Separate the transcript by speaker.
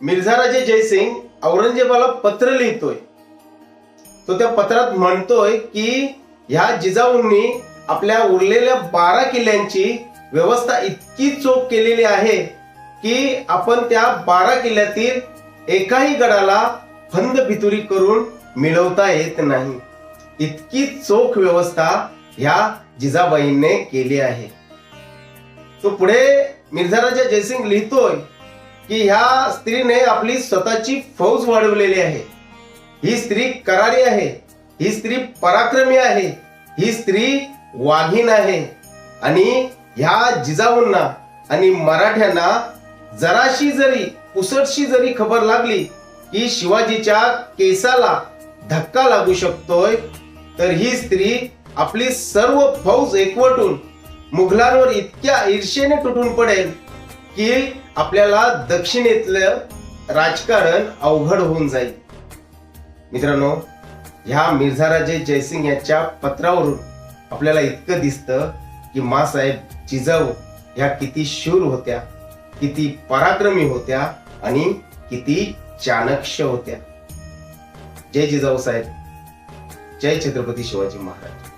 Speaker 1: मिर्झाराजे जयसिंग औरंगजेबाला पत्र लिहितोय. तो त्या पत्रात म्हणतोय की ह्या जिजाऊंनी आपल्या उरलेल्या बारा किल्ल्यांची व्यवस्था इतकी चोख केलेली आहे की आपण त्या बारा किल्ल्यातील एकाही गडाला फंद फितुरी करून मिळवता येत नाही. इतकी चोख व्यवस्था ह्या जिजाबाईंनी केली आहे. तो पुढे मिर्झाराजा जयसिंग लिहितोय की ह्या स्त्रीने आपली स्वतःची फौज वाढवलेली आहे. ही स्त्री करारी आहे. ही स्त्री पराक्रमी आहे. ही स्त्री वाघीण आहे. आणि ह्या जिजाऊंना आणि मराठ्यांना जराशी जरी पुसटशी जरी खबर लागली की शिवाजीच्या केसाला धक्का लागू शकतोय तर ही स्त्री आपली सर्व फौज एकवटून मुघलांवर इतक्या ईर्षेने तुटून पडेल की आपल्याला दक्षिणेतलं राजकारण अवघड होऊन जाईल. मित्रांनो ह्या मिर्झा राजे जयसिंग यांच्या पत्रावरून आपल्याला इतकं दिसतं की मासाहेब जिजाऊ ह्या किती शूर होत्या किती पराक्रमी होत्या आणि किती चाणक्य होत्या. जय जिजाऊ साहेब. जय छत्रपती शिवाजी महाराज.